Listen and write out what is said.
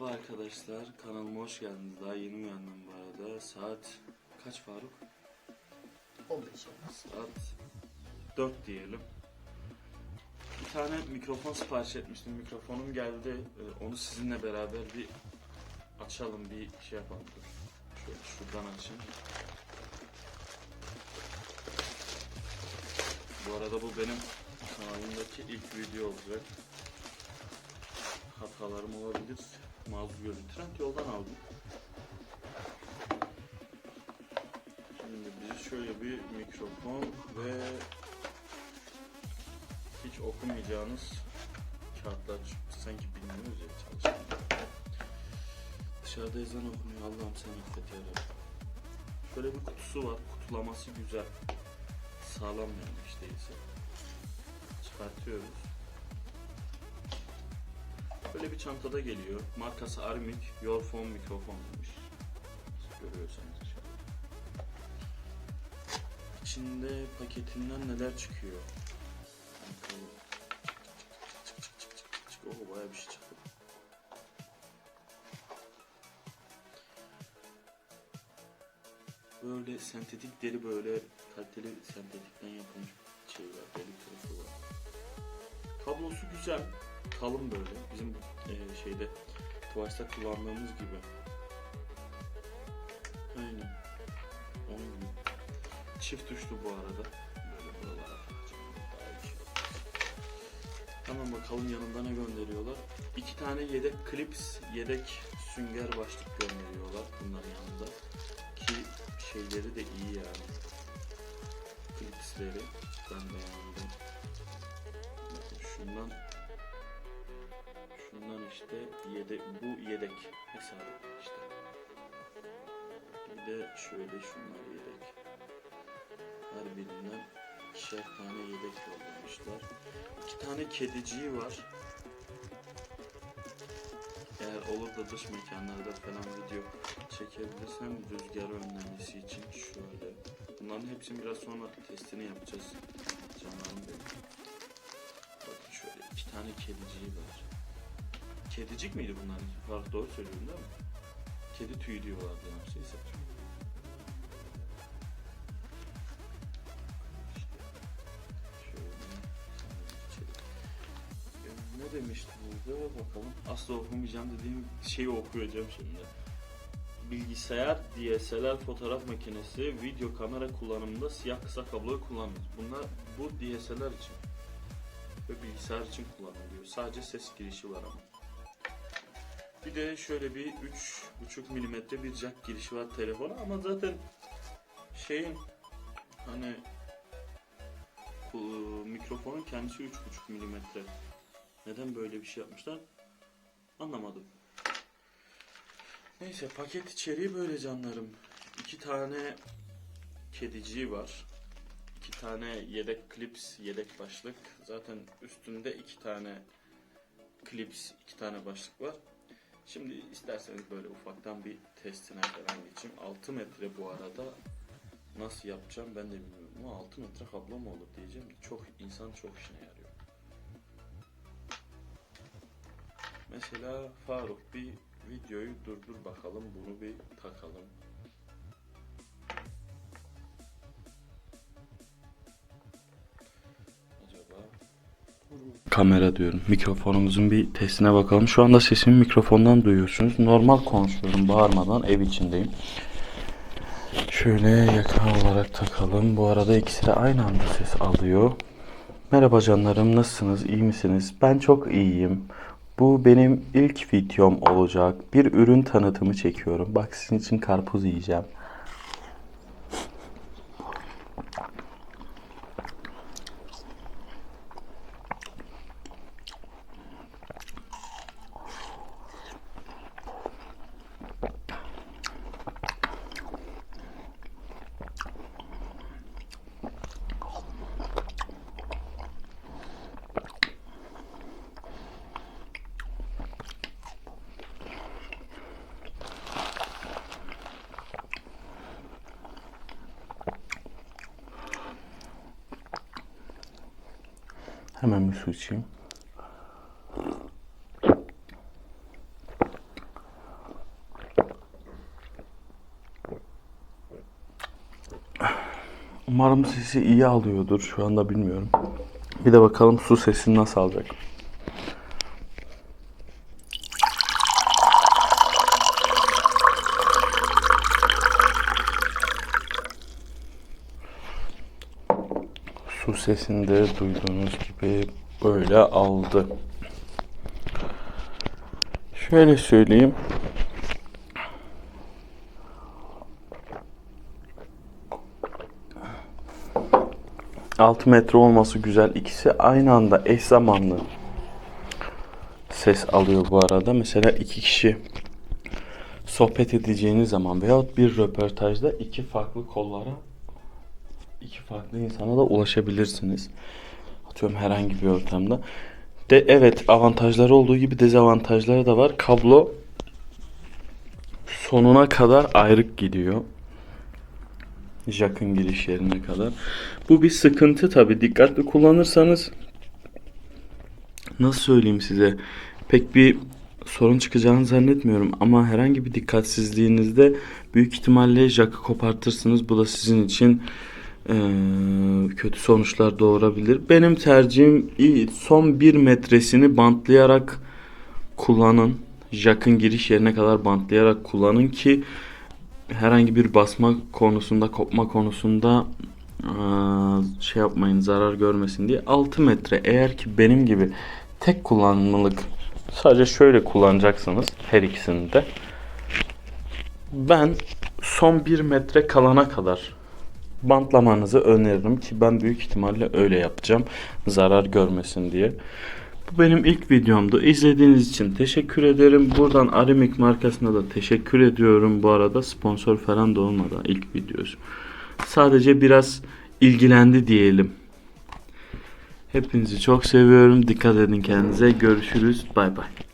Merhaba arkadaşlar, kanalıma hoş geldiniz. Daha yeni uyandım bu arada. Saat kaç Faruk? 15 olmaz. Saat 4 diyelim. Bir tane mikrofon sipariş etmiştim. Mikrofonum geldi. Ee, Onu sizinle beraber bir açalım, bir şey yapalım. Şöyle şuradan açayım. Bu arada bu benim kanalımdaki ilk video olacak. Hatalarım olabilir. Mazur görün. Trend yoldan aldım. Şimdi bizi şöyle bir mikrofon ve hiç okumayacağınız kağıtlar çıktı. Sanki bilmiyoruz ya çalışırken. Dışarıda ezan okunuyor. Allah'ım sen affet ya Rabbi. Şöyle bir kutusu var. Kutulaması güzel. Sağlam yani işte ise. Çıkartıyoruz. Böyle bir çantada geliyor. Markası Armic. Your Phone mikrofon demiş. Görüyorsanız inşallah. İçinde paketinden neler çıkıyor? Bakalım. Çık çık çık çık çık çık. Oh baya bir şey çıktı. Böyle sentetik deri böyle kaliteli sentetikten yapılmış şey var. Deri tarafı var. Kablosu güzel. Kalın böyle. Bizim e, şeyde Twice'da kullandığımız gibi. Aynen. Onun gibi. Çift tuşlu bu arada. Böyle buralara iyi şey bakalım yanında ne gönderiyorlar. İki tane yedek klips, yedek sünger başlık gönderiyorlar bunların yanında. Ki şeyleri de iyi yani. Klipsleri. Ben beğendim. Şundan şundan işte yedek bu yedek hesabı işte. Bir de şöyle şunlar yedek. Her birinden ikişer tane yedek yollamışlar. İki tane kediciği var. Eğer olur da dış mekanlarda falan video çekebilirsem rüzgar önlemesi için şöyle. Bunların hepsini biraz sonra testini yapacağız. Canlarım benim. Bakın şöyle iki tane kediciği var. Kedicik miydi bunlar? Fark doğru söylüyorum değil mi? Kedi tüyü diyorlardı yani şeyse. Ne demişti burada bakalım. Asla okumayacağım dediğim şeyi okuyacağım şimdi. Bilgisayar, DSLR fotoğraf makinesi, video kamera kullanımında siyah kısa kabloyu kullanılır. Bunlar bu DSLR için ve bilgisayar için kullanılıyor. Sadece ses girişi var ama. Bir de şöyle bir 3.5 milimetre bir jack girişi var telefona ama zaten şeyin hani bu mikrofonun kendisi 3.5 milimetre. Neden böyle bir şey yapmışlar? Anlamadım. Neyse paket içeriği böyle canlarım. İki tane kediciği var. İki tane yedek klips, yedek başlık. Zaten üstünde iki tane klips, iki tane başlık var. Şimdi isterseniz böyle ufaktan bir testine falan geçeyim. 6 metre bu arada nasıl yapacağım ben de bilmiyorum. Ama 6 metre kablo mu olur diyeceğim. Çok insan çok işine yarıyor. Mesela Faruk bir videoyu durdur bakalım bunu bir takalım. Kamera diyorum. Mikrofonumuzun bir testine bakalım. Şu anda sesimi mikrofondan duyuyorsunuz. Normal konuşuyorum bağırmadan ev içindeyim. Şöyle yakın olarak takalım. Bu arada ikisi de aynı anda ses alıyor. Merhaba canlarım nasılsınız? İyi misiniz? Ben çok iyiyim. Bu benim ilk videom olacak. Bir ürün tanıtımı çekiyorum. Bak sizin için karpuz yiyeceğim. Hemen bir su içeyim. Umarım sesi iyi alıyordur. Şu anda bilmiyorum. Bir de bakalım su sesini nasıl alacak. Su sesini de duyduğunuz gibi böyle aldı. Şöyle söyleyeyim. Altı metre olması güzel. İkisi aynı anda eş zamanlı ses alıyor bu arada. Mesela iki kişi sohbet edeceğiniz zaman veyahut bir röportajda iki farklı kollara iki farklı insana da ulaşabilirsiniz. Atıyorum herhangi bir ortamda. De evet avantajları olduğu gibi dezavantajları da var. Kablo sonuna kadar ayrık gidiyor. Jack'ın giriş yerine kadar. Bu bir sıkıntı tabi. Dikkatli kullanırsanız nasıl söyleyeyim size pek bir sorun çıkacağını zannetmiyorum ama herhangi bir dikkatsizliğinizde büyük ihtimalle jack'ı kopartırsınız. Bu da sizin için eee, kötü sonuçlar doğurabilir. Benim tercihim son bir metresini bantlayarak kullanın. Jack'ın giriş yerine kadar bantlayarak kullanın ki herhangi bir basma konusunda, kopma konusunda şey yapmayın, zarar görmesin diye. 6 metre eğer ki benim gibi tek kullanımlık sadece şöyle kullanacaksınız her ikisini de. Ben son 1 metre kalana kadar bantlamanızı öneririm ki ben büyük ihtimalle öyle yapacağım zarar görmesin diye. Bu benim ilk videomdu. İzlediğiniz için teşekkür ederim. Buradan Aramik markasına da teşekkür ediyorum. Bu arada sponsor falan da olmadı ilk videosu. Sadece biraz ilgilendi diyelim. Hepinizi çok seviyorum. Dikkat edin kendinize. Görüşürüz. Bay bay.